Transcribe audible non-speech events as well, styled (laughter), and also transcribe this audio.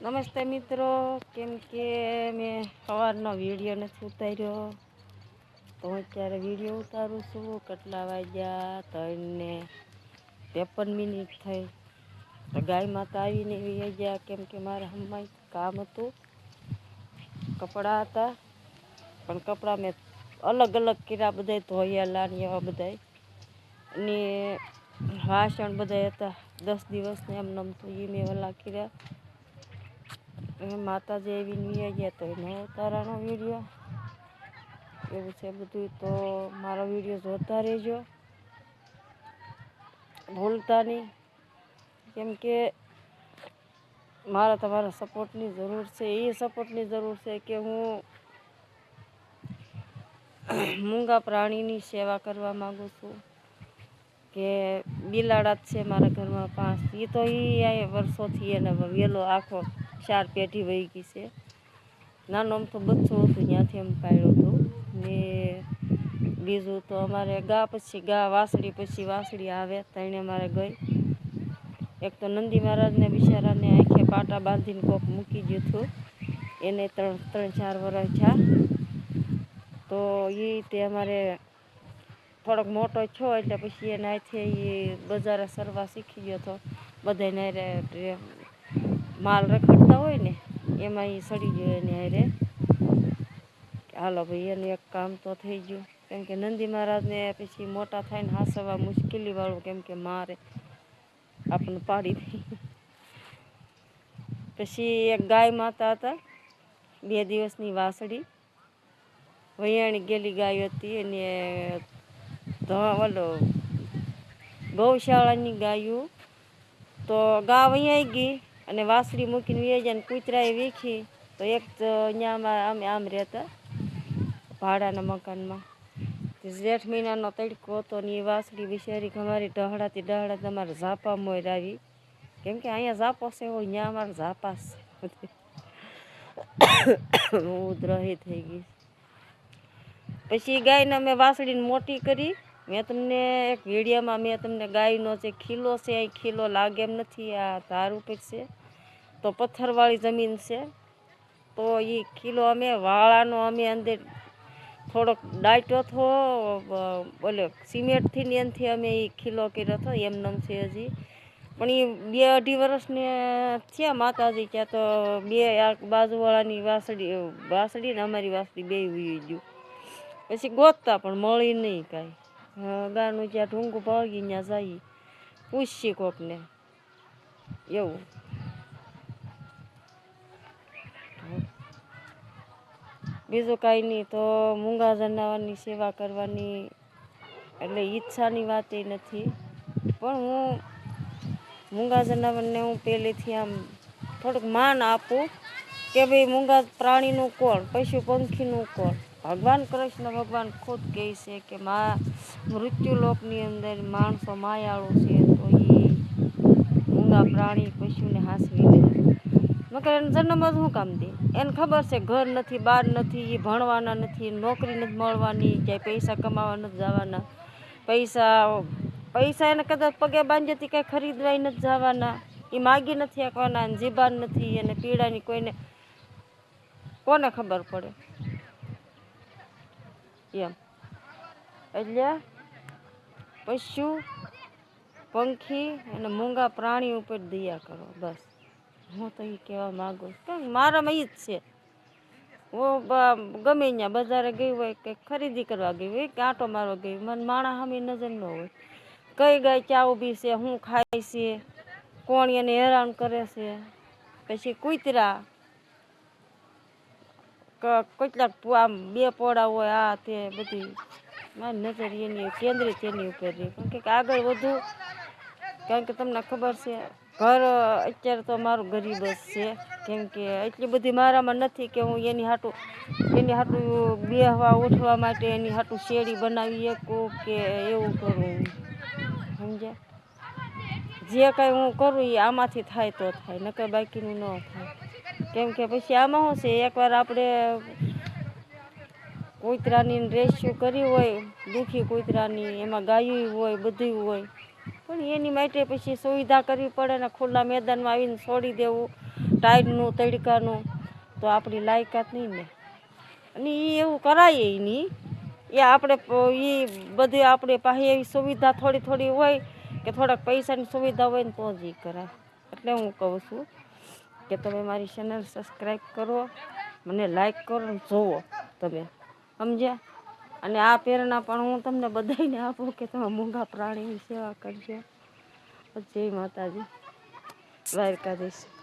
નમસ્તે મિત્રો, કેમ કે મેં સવારનો વીડિયો નથી ઉતાર્યો. તો હું અત્યારે વીડિયો ઉતારું છું, કેટલા વાગ્યા, ત્રણને ત્રેપન મિનિટ થઈ. તો ગાય માતા આવીને એવી ગયા, કેમ કે મારે હમણાં કામ હતું. કપડાં હતા, પણ કપડાં મેં અલગ અલગ કર્યા બધા ધોયેલા ને એવા બધા અને વાસણ બધા હતા. દસ દિવસને એમ નમતું એ મેં ઓલા કર્યા એ માતાજી એવી વી ગયા તો એનો અવતારાનો વીડિયો. એવું છે બધું તો મારો વીડિયો જોતા રહેજો. ભૂલતા નહીં. કેમ કે મારા તમારા સપોર્ટની જરૂર છે, એ સપોર્ટની જરૂર છે કે હું મૂંગા પ્રાણીની સેવા કરવા માગું છું. કે બિલાડા જ છે મારા ઘરમાં પાંચ. એ તો એ વર્ષોથી એને વેલો આખો ચાર પેઢી વહી ગઈ છે. નાનો આમ તો બચ્ચો હતું, ત્યાંથી એમ પાડ્યો હતો. ને બીજું તો અમારે ગા પછી ગા, વાસળી પછી વાસળી આવે તણે અમારે ગઈ. એક તો નંદી મહારાજને બિચારાને આંખે પાટા બાંધીને કોક મૂકી ગયું હતું. એને ત્રણ ત્રણ, ચાર વર્ષ થયા. તો એ તે અમારે થોડોક મોટો છો એટલે પછી એને આથી એ બજારે સરવા શીખી ગયો હતો. બધાને માલ રખડતા હોય ને, એમાં એ સડી ગયો એને હારે. હાલો ભાઈ, એનું એક કામ તો થઈ ગયું. કેમ કે નંદી મહારાજને પછી મોટા થાય ને હાસવા મુશ્કેલીવાળું કેમ કે મારે આપણને પાડી દઈ પછી એક ગાય માતા હતા, બે દિવસની વાસળી. વૈયાણી ગેલી ગાય હતી અને ઓલો ગૌશાળાની ગાયું. તો ગા વૈયાઈ ગઈ. અને વાસળી મૂકીને વી ને કૂતરાએ વીખી તો એક તો અહીંયામાં અમે આમ રહેતા ભાડાના મકાનમાં. જેઠ મહિનાનો તડકો હતો ને એ વાસળી બિચારી અમારી ડહડાતી ડહડાતી અમારે ઝાપા મોર આવી. કેમ કે અહીંયા ઝાપો છે હોય ત્યાં અમારે ઝાપા છે. (coughs) હું ઉધરહી થઈ ગઈ. પછી ગાયને અમે વાસળીને મોટી કરી. મેં તમને એક વિડીયોમાં મેં તમને ગાયનો જે ખીલો છે, એ ખીલો લાગે એમ નથી, આ ધાર ઉપર છે. તો પથ્થરવાળી જમીન છે. તો એ ખીલો અમે, વાળાનો અમે અંદર થોડોક ડાયટો હતો બોલે સિમેન્ટથી ને એનથી અમે એ ખીલો કર્યો હતો એમનેમ છે હજી. પણ એ બે અઢી વર્ષને થયા માતાજી, ત્યાં તો બે બાજુવાળાની વાસળી વાસળી ને અમારી વાસળી બે ગયું. પછી ગોતતા પણ મળી નહીં કાંઈ. ગાનું ઢૂંગું ભાગી ત્યાં જઈએ પૂછીએ કોકને. એવું. બીજું કાંઈ નહીં, તો મૂંગા જનાવરની સેવા કરવાની એટલે ઈચ્છાની વાત એ નથી. પણ હું મૂંગા જનાવરને હું પહેલેથી આમ થોડુંક માન આપું કે ભાઈ મૂંગા પ્રાણીનું કોણ પશુ પંખીનું કોણ? ભગવાન કૃષ્ણ ભગવાન ખુદ કહે છે કે મા મૃત્યુલોકની અંદર માણસો માયાળો છે, તો એ ઊંડા પ્રાણી પશુને હાંસવી દે મગર એને જન્મ જ શું કામ દે? એને ખબર છે ઘર નથી, બાર નથી એ ભણવાના નથી, નોકરી નથી મળવાની, ક્યાંય પૈસા કમાવા નથી જવાના. પૈસા પૈસા એને કદાચ પગે બાંધ્યથી કાંઈ ખરીદવાય નથી જવાના. એ માગી નથી આપવાના જીબાન નથી અને પીડાની કોઈને, કોને ખબર પડે? એમ. એટલે પશુ, પંખી અને મૂંગા પ્રાણી ઉપર દયા કરો, બસ. હું તો એ કહેવા માગું છું. મારામાં એ જ છે. હું ગમે ત્યાં બજારે ગઈ હોય કે ખરીદી કરવા ગઈ હોય, કે આંટો મારવા ગઈ મને માણા સામે નજર ન હોય. કઈ ગાય ચા ઊભી છે હું ખાય છે, કોણ એને હેરાન કરે છે. પછી કૂતરા કેટલાક આમ બે પોળા હોય, આ તે બધી. મારી નજર એની કેન્દ્રિત એની ઉપર રહી. કારણ કે આગળ વધુ, કારણ કે તમને ખબર છે, ઘર અત્યારે તો મારું ગરીબ જ છે. કેમ કે એટલી બધી મારામાં નથી કે હું એની હાટું એની હાટું બેહવા, ઉઠવા માટે એની હાટું શેરી બનાવી શકું કે એવું કરું. સમજ્યા? જે કાંઈ હું કરું એ આમાંથી થાય તો થાય, નકર બાકીનું ન થાય. કેમ કે પછી આમાં શું છે, એકવાર આપણે કૂતરાની રેસ્ક્યુ કરી હોય, દુઃખી કૂતરાની, એમાં ગાયું હોય બધું હોય, પણ એની માટે પછી સુવિધા કરવી પડે ને ખુલ્લા મેદાનમાં આવીને છોડી દેવું, ટાઈડનું, તડકાનું, તો આપણી લાયકાત નહીં ને. અને એ એવું કરાય નહીં. એ આપણે એ બધી આપણે પાસે એવી સુવિધા થોડી થોડી હોય કે થોડાક પૈસાની સુવિધા હોય ને તો જ એ કરાય. એટલે હું કહું છું કે તમે મારી ચેનલ સબસ્ક્રાઈબ કરો, મને લાઈક કરો જોવો તમે. સમજ્યા? અને આ પ્રેરણા પણ હું તમને બધાને આપું કે તમે મોંઘા પ્રાણીની સેવા કરજો. જય માતાજી. દ્વારકાધીશ.